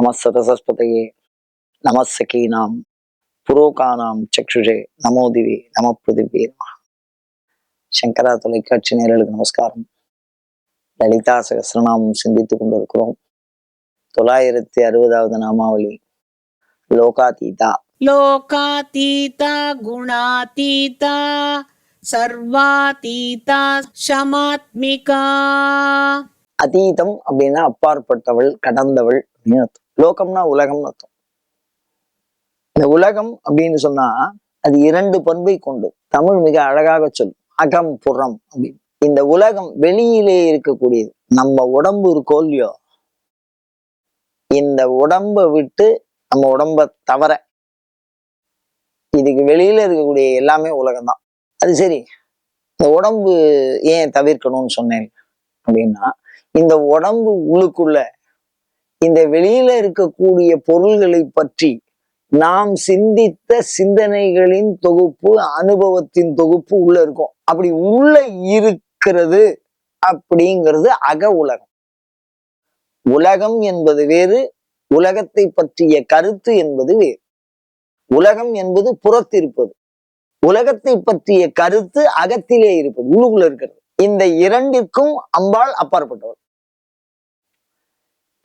நமஸ்ததசஸ்பதையே நமஸ்கீனாம் புரோகானாம் சக்ஷுஷே நமோதிவி நம புதிவே சங்கரா தொலைக்காட்சி நேரலுக்கு நமஸ்காரம். லலிதா சகசிரநாமம் சிந்தித்துக் கொண்டிருக்கிறோம். தொள்ளாயிரத்தி அறுபதாவது நாமாவளி லோகாதீதா. லோகாதீதா குணாதீதா சர்வாதீதா சமாத்மிகா. அதீதம் அப்படின்னா அப்பாற்பட்டவள் கடந்தவள் அப்படின்னு லோகம்னா உலகம்னு அர்த்தம். இந்த உலகம் அப்படின்னு சொன்னா அது இரண்டு பண்பை கொண்டு தமிழ் மிக அழகாக சொல்லும் அகம் புறம் அப்படின்னு. இந்த உலகம் வெளியிலே இருக்கக்கூடியது நம்ம உடம்பு இருக்கோ இல்லையோ இந்த உடம்பை விட்டு நம்ம உடம்ப தவிர இதுக்கு வெளியில இருக்கக்கூடிய எல்லாமே உலகம்தான். அது சரி இந்த உடம்பு ஏன் தவிர்க்கணும்னு சொன்னேன் அப்படின்னா இந்த உடம்பு உள்ளுக்குள்ள இந்த வெளியில இருக்கக்கூடிய பொருள்களை பற்றி நாம் சிந்தித்த சிந்தனைகளின் தொகுப்பு அனுபவத்தின் தொகுப்பு உள்ள இருக்கும். அப்படி உள்ள இருக்கிறது அப்படிங்கிறது அக உலகம். உலகம் என்பது வேறு உலகத்தை பற்றிய கருத்து என்பது வேறு. உலகம் என்பது புறத்திருப்பது. உலகத்தை பற்றிய கருத்து அகத்திலே இருப்பது உள்ளுக்குள்ள இருக்கிறது. இந்த இரண்டிற்கும் அம்பாள் அப்பாற்பட்டவள்.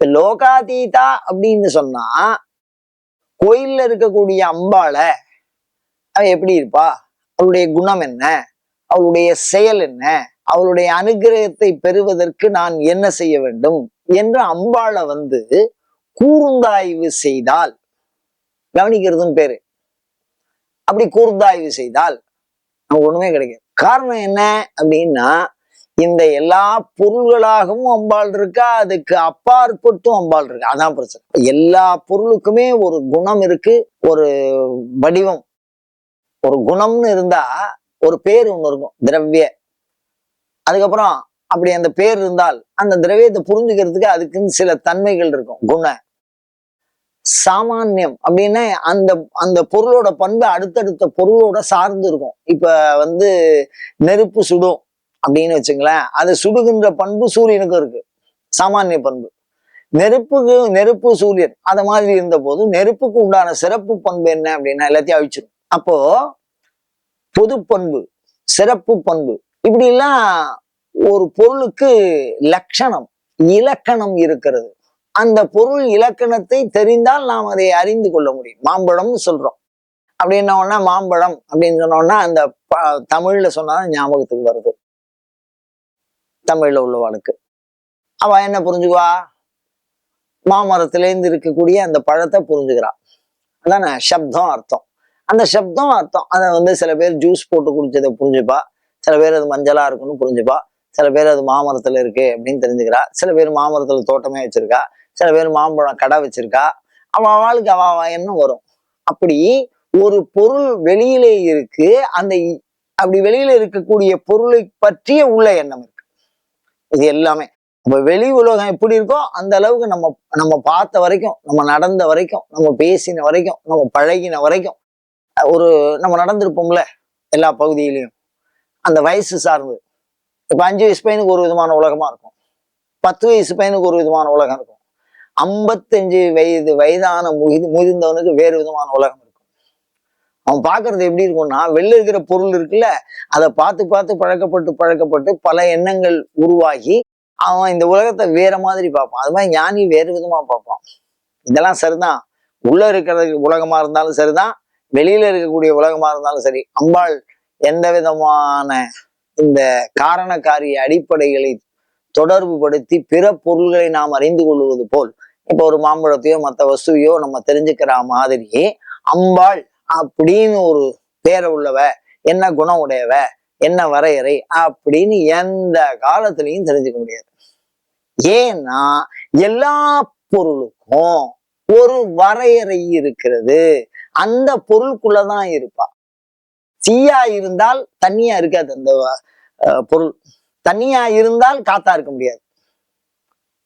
இந்த லோகாதீதா அப்படின்னு சொன்னா கோயில்ல இருக்கக்கூடிய அம்பாளை அவ எப்படி இருப்பா? அவளுடைய குணம் என்ன? அவளுடைய செயல் என்ன? அவளுடைய அனுகிரகத்தை பெறுவதற்கு நான் என்ன செய்ய வேண்டும்? என்று அம்பாளை வந்து கூர்ந்தாய்வு செய்தால் கவனிக்கிறதும் பேரு. அப்படி கூர்ந்தாய்வு செய்தால் நமக்கு ஒண்ணுமே கிடைக்காது. காரணம் என்ன அப்படின்னா இந்த எல்லா பொருள்களாகவும் அம்பாள் இருக்கா? அதுக்கு அப்பாற்பட்டும் அம்பாள் இருக்கா? அதான் பிரச்சனை. எல்லா பொருளுக்குமே ஒரு குணம் இருக்கு ஒரு வடிவம். ஒரு குணம்னு இருந்தா ஒரு பேர் ஒன்று இருக்கும் திரவிய. அதுக்கப்புறம் அப்படி அந்த பேர் இருந்தால் அந்த திரவியத்தை புரிஞ்சுக்கிறதுக்கு அதுக்குன்னு சில தன்மைகள் இருக்கும் குண. சாமானியம் அப்படின்னா அந்த அந்த பொருளோட பண்பு அடுத்தடுத்த பொருளோட சார்ந்து இருக்கும். இப்ப வந்து நெருப்பு சுடும் அப்படின்னு வச்சுங்களேன் அது சுடுகின்ற பண்பு சூரியனுக்கும் இருக்கு. சாமானிய பண்பு. நெருப்புக்கு நெருப்பு சூரியன் அந்த மாதிரி இருந்த போது நெருப்புக்கு உண்டான சிறப்பு பண்பு என்ன அப்படின்னா எல்லாத்தையும் அழிச்சிடும் அப்போ பொது பண்பு சிறப்பு பண்பு இப்படி எல்லாம் ஒரு பொருளுக்கு லட்சணம் இலக்கணம் இருக்கிறது. அந்த பொருள் இலக்கணத்தை தெரிந்தால் நாம் அதை அறிந்து கொள்ள முடியும். மாம்பழம்னு சொல்றோம். அப்படின்னோடனே மாம்பழம் அப்படின்னு சொன்னோம்னா அந்த தமிழ்ல சொன்னா ஞாபகத்துக்கு வருது. தமிழ்ல உள்ளவாளுக்கு அவ என்ன புரிஞ்சுக்குவா? மாமரத்திலேருந்து இருக்கக்கூடிய அந்த பழத்தை புரிஞ்சுக்கிறா. அதானே? சப்தம் அர்த்தம். அந்த சப்தம் அர்த்தம். அதை வந்து சில பேர் ஜூஸ் போட்டு குடிச்சதை புரிஞ்சுப்பா. சில பேர் அது மஞ்சளா இருக்குன்னு புரிஞ்சுப்பா. சில பேர் அது மாமரத்துல இருக்கு அப்படின்னு தெரிஞ்சுக்கிறா. சில பேர் மாமரத்துல தோட்டமே வச்சிருக்கா. சில பேர் மாம்பழம் கடை வச்சிருக்கா. அவன் அவளுக்கு அவ அவ வரும். அப்படி ஒரு பொருள் வெளியிலே இருக்கு. அந்த அப்படி வெளியில இருக்கக்கூடிய பொருளை பற்றிய உள்ள எண்ணம் இருக்கு. இது எல்லாமே. நம்ம வெளி உலகம் எப்படி இருக்கோ அந்த அளவுக்கு நம்ம நம்ம பார்த்த வரைக்கும் நம்ம நடந்த வரைக்கும் நம்ம பேசின வரைக்கும் நம்ம பழகின வரைக்கும் ஒரு நம்ம நடந்திருப்போம்ல எல்லா பகுதியிலையும். அந்த வயசு சார்ந்து. இப்போ அஞ்சு வயசு பையனுக்கு ஒரு விதமான உலகமா இருக்கும். பத்து வயசு பையனுக்கு ஒரு விதமான உலகம் இருக்கும். ஐம்பத்தஞ்சு வயது வயதான முதி முதிர்ந்தவனுக்கு வேறு விதமான உலகம் இருக்கும் அவன் பார்க்கறது எப்படி இருக்கும்னா வெளில இருக்கிற பொருள் இருக்குல்ல அதை பார்த்து பார்த்து பழக்கப்பட்டு பழக்கப்பட்டு பல எண்ணங்கள் உருவாகி அவன் இந்த உலகத்தை வேற மாதிரி பார்ப்பான். அது மாதிரி ஞானி வேறு விதமா பார்ப்பான். இதெல்லாம் சரிதான். உள்ள இருக்கிறதுக்கு உலகமா இருந்தாலும் சரிதான். வெளியில இருக்கக்கூடிய உலகமா இருந்தாலும் சரி. அம்பாள் எந்த விதமான இந்த காரணக்காரிய அடிப்படைகளை தொடர்பு படுத்தி பிற பொருள்களை நாம் அறிந்து கொள்வது போல் இப்போ ஒரு மாம்பழத்தையோ மற்ற வஸ்துவையோ நம்ம தெரிஞ்சுக்கிற மாதிரி அம்பாள் அப்படின்னு ஒரு பேரை உள்ளவ என்ன குணம் உடையவ என்ன வரையறை அப்படின்னு எந்த காலத்திலையும் தெரிஞ்சுக்க முடியாது. ஏன்னா எல்லா பொருளுக்கும் ஒரு வரையறை இருக்கிறது. அந்த பொருளுக்குள்ளதான் இருப்பா. தீயா இருந்தால் தண்ணியா இருக்காது அந்த பொருள். தண்ணியா இருந்தால் காத்தா இருக்க முடியாது.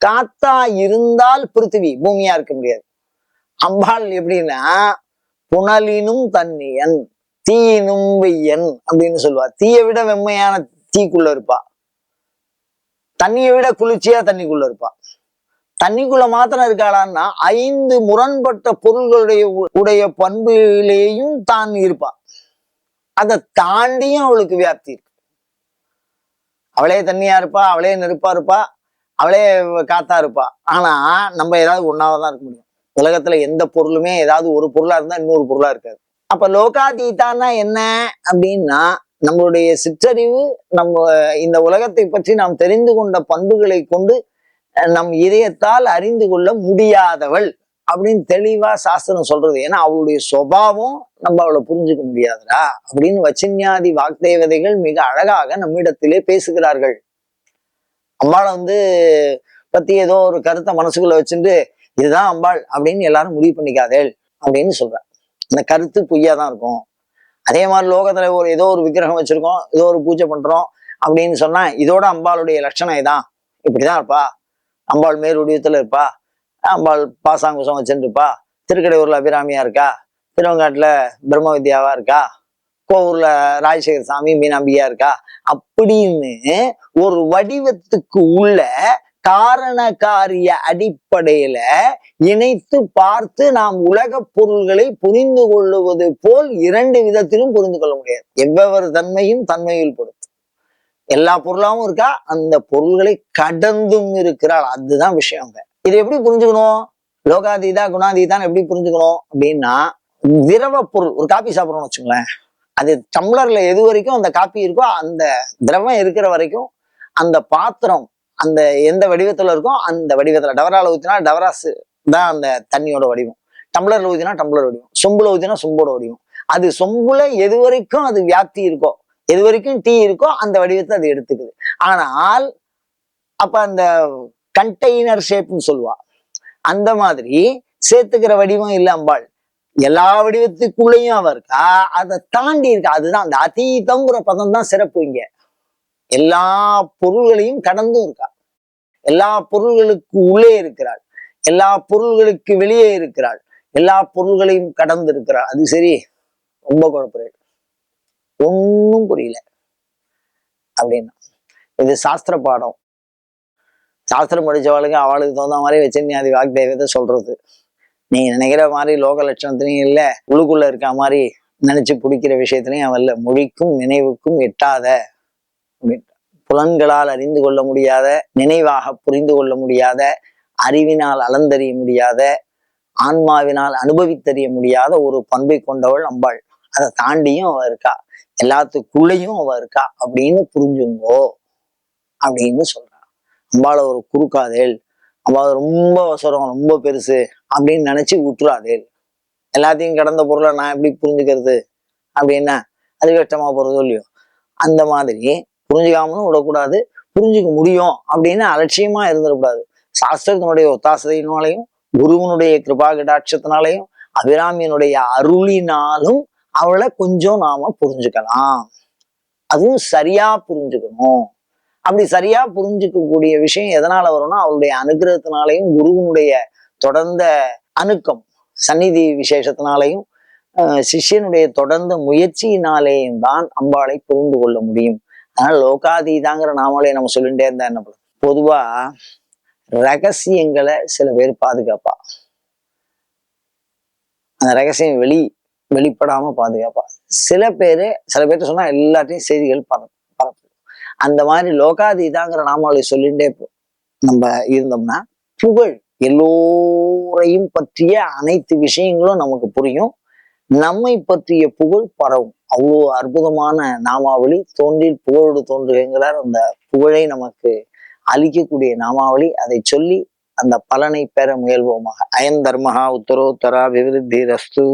காத்தா இருந்தால் பிருத்திவி பூமியா இருக்க முடியாது. அம்பாள் எப்படின்னா புனலினும் தண்ணியன் தீயினும் வெய்யன் அப்படின்னு சொல்லுவா. தீயை விட வெம்மையான தீக்குள்ள இருப்பா. தண்ணியை விட குளிர்ச்சியா தண்ணிக்குள்ள இருப்பா. தண்ணிக்குள்ள மாத்திரம் இருக்காளான்னா ஐந்து முரண்பட்ட பொருள்களுடைய உடைய பண்புகளையும் தான் இருப்பா. அதை தாண்டியும் அவளுக்கு வியாப்தி இருக்கு. அவளே தண்ணியா இருப்பா அவளே நெருப்பா இருப்பா அவளே காத்தா இருப்பா. ஆனா நம்ம ஏதாவது ஒன்னாவதான் இருக்க முடியும். உலகத்துல எந்த பொருளுமே ஏதாவது ஒரு பொருளா இருந்தா இன்னொரு பொருளா இருக்காது. அப்ப லோகாதீதான்னா என்ன அப்படின்னா நம்மளுடைய சிற்றறிவு நம்ம இந்த உலகத்தை பற்றி நாம் தெரிந்து கொண்ட பண்புகளை கொண்டு நம் இதயத்தால் அறிந்து கொள்ள முடியாதவள் அப்படின்னு தெளிவா சாஸ்திரம் சொல்றது. ஏன்னா அவளுடைய சுபாவம் நம்ம அவளை புரிஞ்சுக்க முடியாதுடா அப்படின்னு வச்சின்யாதி வாக்தேவதைகள் மிக அழகாக நம்மிடத்திலே பேசுகிறார்கள். அம்மாவை வந்து பத்தி ஏதோ ஒரு கருத்தை மனசுக்குள்ள வச்சுட்டு இதுதான் அம்பாள் அப்படின்னு எல்லாரும் முடிவு பண்ணிக்காதே அப்படின்னு சொல்றேன். அந்த கருத்து பொய்யா தான் இருக்கும். அதே மாதிரி லோகத்துல ஒரு ஏதோ ஒரு விக்கிரகம் வச்சிருக்கோம் ஏதோ ஒரு பூஜை பண்றோம் அப்படின்னு சொன்னா இதோட அம்பாளுடைய லட்சணம் இதான் இப்படிதான் இருப்பா. அம்பாள் மேலுடையத்துல இருப்பா. அம்பாள் பாசாங்குசம் வச்சுருப்பா திருக்கடையூர்ல அபிராமியா இருக்கா? திருவங்காட்டுல பிரம்ம வித்யாவா இருக்கா? கோவூர்ல ராஜசேகர சாமி மீனாம்பியா இருக்கா? அப்படின்னு ஒரு வடிவத்துக்கு உள்ள காரண காரிய அடிப்படையில இணைத்து பார்த்து நாம் உலக பொருள்களை புரிந்து கொள்ளுவது போல் இரண்டு விதத்திலும் புரிந்து கொள்ள முடியாது. எவ்வொரு தன்மையும் தன்மையில் பொறுத்து எல்லா பொருளாவும் இருக்கா? அந்த பொருள்களை கடந்தும் இருக்கிறாள். அதுதான் விஷயங்க இது எப்படி புரிஞ்சுக்கணும்? லோகாதீதா குணாதீதான் எப்படி புரிஞ்சுக்கணும்? அப்படின்னா திரவ பொருள் ஒரு காப்பி சாப்பிட்றோம்னு வச்சுங்களேன் அது டம்ளர்ல எது வரைக்கும் அந்த காப்பி இருக்கோ அந்த திரவம் இருக்கிற வரைக்கும் அந்த பாத்திரம் அந்த எந்த வடிவத்துல இருக்கோ அந்த வடிவத்துல. டவரால ஊத்தினா டவராஸ் தான் அந்த தண்ணியோட வடிவம். டம்ளர்ல ஊத்தினா டம்ளர் வடிவம். சொம்புல ஊத்தினா சொம்போட வடிவம். அது சொம்புல எது வரைக்கும் அது வியாப்தி இருக்கோ எது வரைக்கும் டீ இருக்கோ அந்த வடிவத்தை அது எடுத்துக்குது. ஆனால் அப்ப அந்த கண்டெய்னர் ஷேப்னு சொல்லுவா. அந்த மாதிரி சேர்த்துக்கிற வடிவம் இல்லை அம்பாள். எல்லா வடிவத்துக்குள்ளேயும் அவ இருக்கா. அதை தாண்டி இருக்கா. அதுதான் அந்த அதீதங்கிற பதம் தான் சிறப்பு இங்க. எல்லா பொருள்களையும் கடந்தும் இருக்கா. எல்லா பொருள்களுக்கு உள்ளே இருக்கிறாள். எல்லா பொருள்களுக்கு வெளியே இருக்கிறாள். எல்லா பொருள்களையும் கடந்து இருக்கிறாள் அது சரி ரொம்ப குழப்பம் ஒன்றும் புரியல. அப்படின்னா இது சாஸ்திர பாடம். சாஸ்திரம் படிச்சவாளுக்கு அவளுக்கு தகுந்த மாதிரி வச்சிருந்தாதி வாக்தேவத்தை சொல்றது. நீ நினைக்கிற மாதிரி லோக லட்சணத்திலையும் இல்லை உள்ளுக்குள்ள இருக்க மாதிரி நினைச்சு பிடிக்கிற விஷயத்திலையும் அவன் இல்லை மொழிக்கும் நினைவுக்கும் எட்டாத. அப்படின்னு. புலன்களால் அறிந்து கொள்ள முடியாத நினைவாக புரிந்து கொள்ள முடியாத அறிவினால் அளந்தறிய முடியாத ஆன்மாவினால் அனுபவித்தறிய முடியாத ஒரு பண்பை கொண்டவள் அம்பாள். அதை தாண்டியும் அவ இருக்கா. எல்லாத்துக்குள்ளேயும் அவ இருக்கா அப்படின்னு புரிஞ்சுங்கோ அப்படின்னு சொல்றா. அம்பாளை ஒரு குறுக்காதேல் அம்பாள் ரொம்ப அவசரம் ரொம்ப பெருசு அப்படின்னு நினைச்சு விட்டுறாதேல் எல்லாத்தையும் கடந்த பொருளை நான் எப்படி புரிஞ்சுக்கிறது? அப்படின்னா அது கஷ்டமா போறதோ இல்லையோ? அந்த மாதிரி புரிஞ்சுக்காமலும் விடக்கூடாது புரிஞ்சுக்க முடியும் அப்படின்னு அலட்சியமா இருந்துடக்கூடாது. சாஸ்திரத்தினுடைய ஒத்தாசையினாலையும் குருவனுடைய கிருபா கடாட்சத்தினாலையும் அபிராமியனுடைய அருளினாலும் அவளை கொஞ்சம் நாம புரிஞ்சுக்கலாம். அதுவும் சரியா புரிஞ்சுக்கணும். அப்படி சரியா புரிஞ்சுக்கக்கூடிய விஷயம் எதனால வரும்னா அவளுடைய அனுகிரகத்தினாலையும் குருவனுடைய தொடர்ந்த அணுக்கம் சந்நிதி விசேஷத்தினாலையும் அஹ், சிஷ்யனுடைய தொடர்ந்த முயற்சியினாலேயும் தான் அம்பாளை புரிந்து கொள்ள முடியும். அதனால லோகாதீதாங்கிற நாமளே நம்ம சொல்லிட்டே இருந்தா என்ன பண்ணும் பொதுவா ரகசியங்களை சில பேர் பாதுகாப்பா. அந்த ரகசியம் வெளி வெளிப்படாம பாதுகாப்பா. சில பேரு சில பேர்ட்ட சொன்னா எல்லாத்தையும் செய்திகள் பரப்பு பரப்பு. அந்த மாதிரி லோகாதீதாங்கிற நாமாவளி சொல்லிட்டே நம்ம இருந்தோம்னா புகழ் எல்லோரையும் பற்றிய அனைத்து விஷயங்களும் நமக்கு புரியும். நம்மை பற்றிய புகழ் பரவும். அவ்வளோ அற்புதமான நாமாவளி. தோன்றில் புகழோடு தோன்றுகிறார் அந்த புகழை நமக்கு அளிக்கக்கூடிய நாமாவளி. அதை சொல்லி அந்த பலனை பெற முயல்வோமாக. அயம் தர்மஹா உத்தரோத்தரா விவிருத்தி ரஸ்து